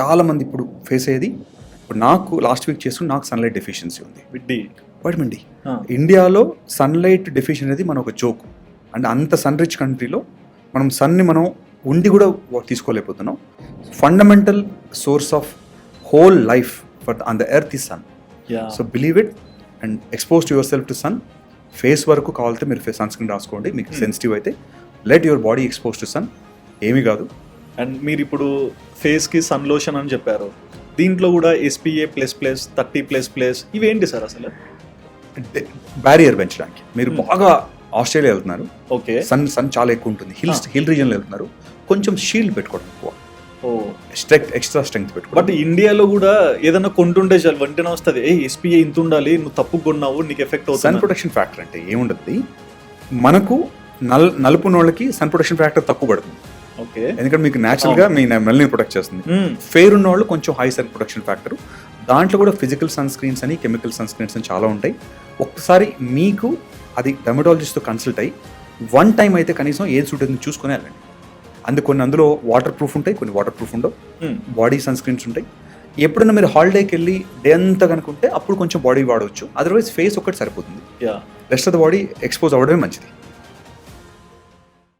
చాలా మంది ఇప్పుడు ఫేస్ అయ్యేది ఇప్పుడు నాకు లాస్ట్ వీక్ చేస్తూ నాకు సన్లైట్ డెఫిషియన్సీ ఉంది. విడ్డి వైటమిన్ డి. ఇండియాలో సన్లైట్ డెఫిషియన్ అనేది మన ఒక జోక్ అంటే అంత సన్ రిచ్ కంట్రీలో మనం సన్ని మనం ఉండి కూడా తీసుకోలేకపోతున్నాం. Fundamental source of whole life for on the earth ఈ sun so believe it and expose to yourself to sun face వరకు కావాలంటే మీరు సన్ స్క్రీన్ రాసుకోండి. మీకు సెన్సిటివ్ అయితే. Let your body expose to sun ఏమీ కాదు. అండ్ మీరు ఇప్పుడు ఫేస్కి సన్ లోషన్ అని చెప్పారు. దీంట్లో కూడా SPF plus plus thirty plus plus ఇవేంటి సార్ అసలు? బ్యారియర్ పెంచడానికి మీరు Hmm. బాగా ఆస్ట్రేలియా వెళ్తున్నారు. ఓకే. సన్ సన్ చాలా ఎక్కువ ఉంటుంది. Hills Ah. హిల్ రీజన్లో వెళ్తున్నారు. కొంచెం షీల్డ్ పెట్టుకోవడం ఎక్కువ. ఓ. స్ట్రెంగ్త్ ఎక్స్ట్రా స్ట్రెంగ్త్ బట్ పెట్టుకోవడం ఇండియాలో కూడా ఏదైనా కొంటుంటే చాలు. వెంటనే వస్తుంది. ఏ ఎస్పీఏ ఇంత ఉండాలి. నువ్వు తప్పు కొన్నావు. నీకు ఎఫెక్ట్ సన్ అవుతుంది ప్రొటెక్షన్ ఫ్యాక్టర్ అంటే ఏముండదు? మనకు నల్ నలుపు నోళ్ళకి సన్ ప్రొటెక్షన్ ఫ్యాక్టర్ తక్కువ పడుతుంది. ఎందుకంటే మీకు న్యాచురల్గా మీ మెల్ని ప్రొటెక్ట్ చేస్తుంది. ఫెయిర్ ఉన్న వాళ్ళు కొంచెం హై సన్ ప్రొటెక్షన్ ఫ్యాక్టర్ దాంట్లో కూడా ఫిజికల్ సన్ స్క్రీన్స్ అని కెమికల్ సన్ స్క్రీన్స్ అని చాలా ఉంటాయి. ఒక్కసారి మీకు అది డెమటాలజిస్ట్తో కన్సల్ట్ అయ్యి వన్ టైం అయితే కనీసం ఏది సూట్ అవుతుంది చూసుకుని వెళ్ళండి. అందుకు కొన్ని అందులో వాటర్ ప్రూఫ్ ఉంటాయి కొన్ని వాటర్ ప్రూఫ్ ఉండవు. బాడీ సన్ స్క్రీన్స్ ఉంటాయి. ఎప్పుడైనా మీరు హాలిడేకి వెళ్ళి డే అంతా కనుకుంటే అప్పుడు కొంచెం బాడీ వాడవచ్చు. అదర్వైజ్ ఫేస్ ఒక్కటి సరిపోతుంది. Yeah rest of the body expose అవ్వడమే మంచిది.